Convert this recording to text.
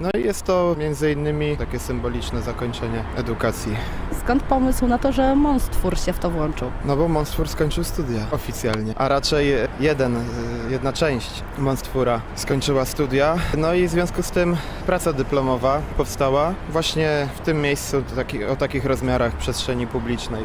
No i jest to między innymi takie symboliczne zakończenie edukacji. Skąd pomysł na to, że Monstwór się w to włączył? No bo Monstwór skończył studia oficjalnie, a raczej jeden, jedna część Monstwóra skończyła studia. No i w związku z tym praca dyplomowa powstała właśnie w tym miejscu taki, o takich rozmiarach przestrzeni publicznej.